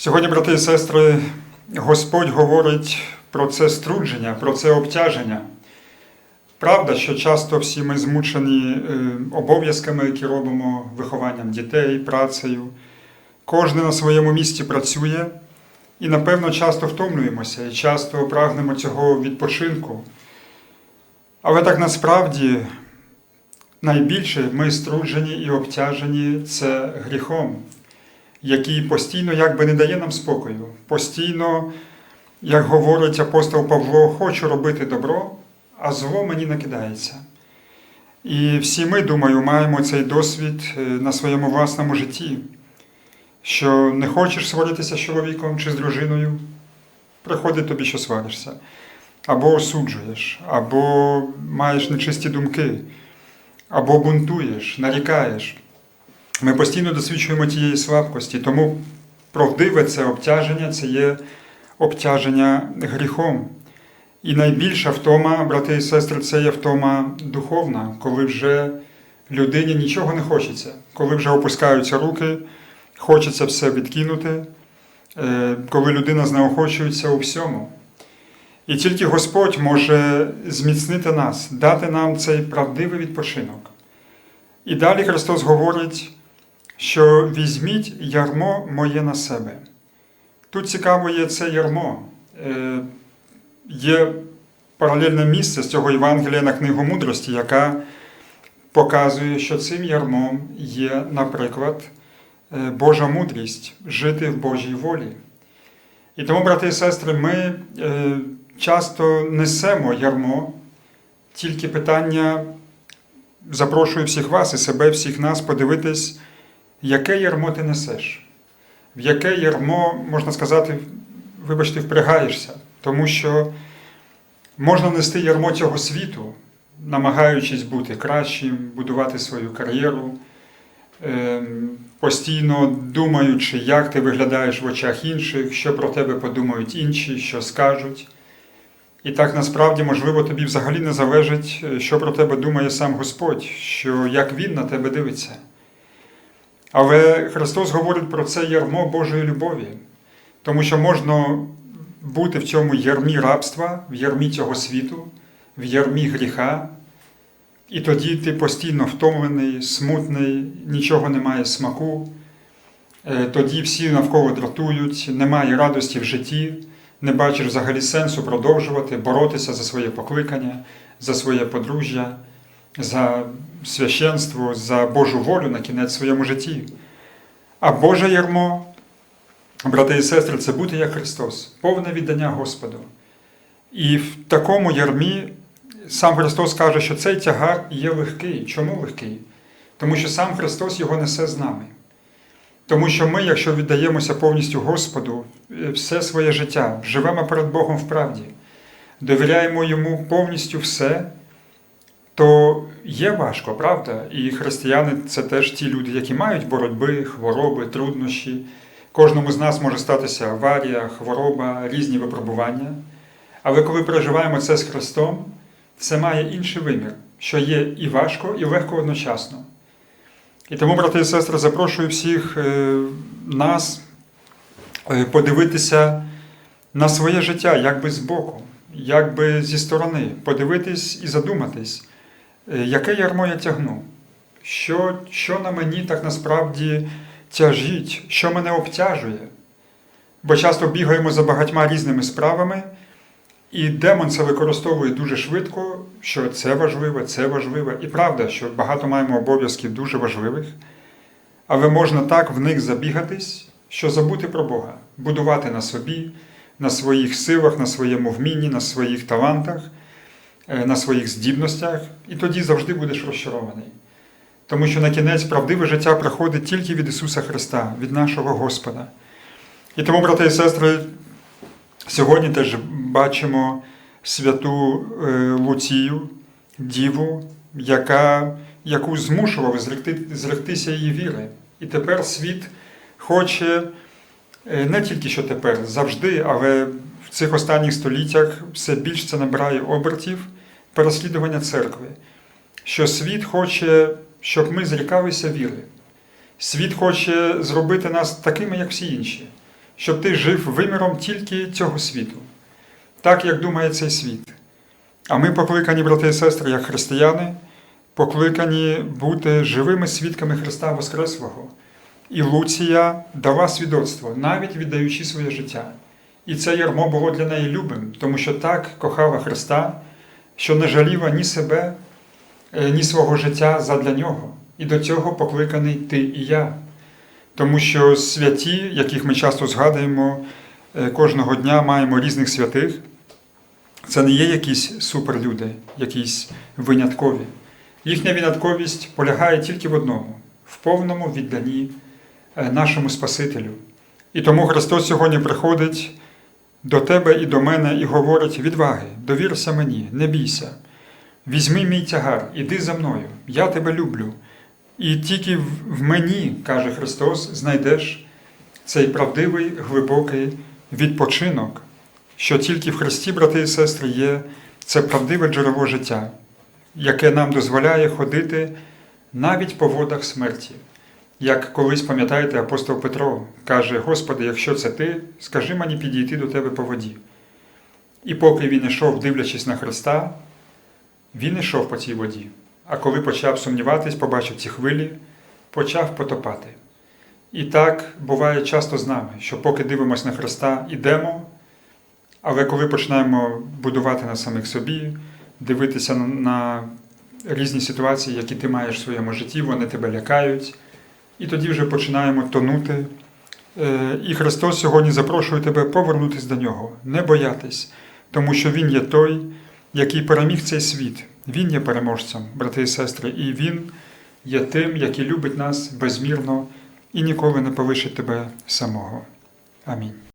Сьогодні, брати і сестри, Господь говорить про це струдження, про це обтяження. Правда, що часто всі ми змучені е, обов'язками, які робимо, вихованням дітей, працею. Кожен на своєму місці працює і, напевно, часто втомлюємося і часто прагнемо цього відпочинку. Але так насправді найбільше ми струджені і обтяжені це гріхом, який постійно якби не дає нам спокою. Постійно, як говорить апостол Павло, хочу робити добро, а зло мені накидається. І всі ми, думаю, маємо цей досвід е, на своєму власному житті, що не хочеш сваритися з чоловіком чи з дружиною, приходить тобі, що сваришся, або осуджуєш, або маєш нечисті думки, або бунтуєш, нарікаєш. Ми постійно досвідчуємо тієї слабкості, тому правдиве це обтяження це є обтяження гріхом. І найбільша втома, брати і сестри, це є втома духовна, коли вже людині нічого не хочеться, коли вже опускаються руки, хочеться все відкинути, е, коли людина знеохочується у всьому. І тільки Господь може зміцнити нас, дати нам цей правдивий відпочинок. І далі Христос говорить, що візьміть ярмо моє на себе. Тут цікаво є це ярмо. Е, Є паралельне місце з цього Євангелія на книгу мудрості, яка показує, що цим ярмом є, наприклад, е, Божа мудрість жити в Божій волі. І тому, брати і сестри, ми е, часто несемо ярмо, тільки питання запрошую всіх вас і себе, всіх нас подивитись, яке ярмо ти несеш, в яке ярмо, можна сказати, вибачте, впрягаєшся. Тому що можна нести ярмо цього світу, намагаючись бути кращим, будувати свою кар'єру, ем, постійно думаючи, як ти виглядаєш в очах інших, що про тебе подумають інші, що скажуть. І так насправді, можливо, тобі взагалі не залежить, е, що про тебе думає сам Господь, що як Він на тебе дивиться. Але Христос говорить про це ярмо Божої любові, тому що можна бути в цьому ярмі рабства, в ярмі цього світу, в ярмі гріха, і тоді ти постійно втомлений, смутний, нічого немає смаку. Е, Тоді всі навколо дратують, немає радості в житті, не бачиш взагалі сенсу продовжувати, боротися за своє покликання, за своє подружжя, за священство, за Божу волю на кінець своєму житті. А Боже ярмо брати і сестри, це бути як Христос, повне віддання Господу. І в такому ярмі сам Христос каже, що цей тягар є легкий. Чому легкий? Тому що сам Христос його несе з нами. Тому що ми, якщо віддаємося повністю Господу, е, все своє життя, живемо перед Богом в правді, довіряємо Йому повністю все, то є важко, правда? І християни це теж ті люди, які мають боротьби, хвороби, труднощі. Кожному з нас може статися аварія, хвороба, різні випробування. Але коли переживаємо це з Христом, це має інший вимір, що є і важко, і легко одночасно. І тому, брати і сестри, запрошую всіх е, нас е, подивитися на своє життя, якби збоку, якби зі сторони, подивитись і задуматись, яке ярмо я тягну, що, що на мені так насправді тяжіть, що мене обтяжує. Бо часто бігаємо за багатьма різними справами, і демон це використовує дуже швидко, що це важливе, це важливе. І правда, що багато маємо обов'язків дуже важливих, але можна так в них забігатись, що забути про Бога, будувати на собі, на своїх силах, на своєму вмінні, на своїх талантах, е, на своїх здібностях, і тоді завжди будеш розчарований. Тому що на кінець правдиве життя приходить тільки від Ісуса Христа, від нашого Господа. І тому, брати і сестри, сьогодні теж бачимо святу е, Луцію, Діву, яка, яку змушував зректи, зректися її віри. І тепер світ хоче е, не тільки що тепер, завжди, але в цих останніх століттях все більш це набирає обертів переслідування церкви. Що світ хоче щоб ми зрікалися віри. Світ хоче зробити нас такими, як всі інші, щоб ти жив виміром тільки цього світу, так як думає цей світ. А ми покликані, брати і сестри, як християни, покликані бути живими свідками Христа Воскреслого. І Луція дала свідоцтво, навіть віддаючи своє життя. І це ярмо було для неї любим, тому що так кохала Христа, що не жаліла ні себе, е, ні свого життя задля нього. І до цього покликаний ти і я. Тому що святі, яких ми часто згадуємо е, кожного дня, маємо різних святих, це не є якісь суперлюди, якісь виняткові. Їхня винятковість полягає тільки в одному в повному відданні е, нашому Спасителю. І тому Христос сьогодні приходить до тебе і до мене і говорить: відваги, довірся мені, не бійся. Візьми мій тягар, іди за мною, я тебе люблю. І тільки в мені, каже Христос, знайдеш цей правдивий глибокий відпочинок, що тільки в Христі, брати і сестри, є це правдиве джерело життя, яке нам дозволяє ходити навіть по водах смерті. Як колись пам'ятаєте, апостол Петро каже: Господи, якщо це ти, скажи мені підійти до тебе по воді. І поки він ішов, дивлячись на Христа, він ішов по цій воді. А коли почав сумніватись, побачив ці хвилі, почав потопати. І так буває часто з нами, що поки дивимося на Христа, ідемо, але коли починаємо будувати на самих собі, дивитися на різні ситуації, які ти маєш в своєму житті, вони тебе лякають, і тоді вже починаємо тонути. Е, І Христос сьогодні запрошує тебе повернутися до нього, не боятись, тому що Він є той, який переміг цей світ. Він є переможцем, брати і сестри, і Він є тим, який любить нас безмірно і ніколи не полишить тебе самого. Амінь.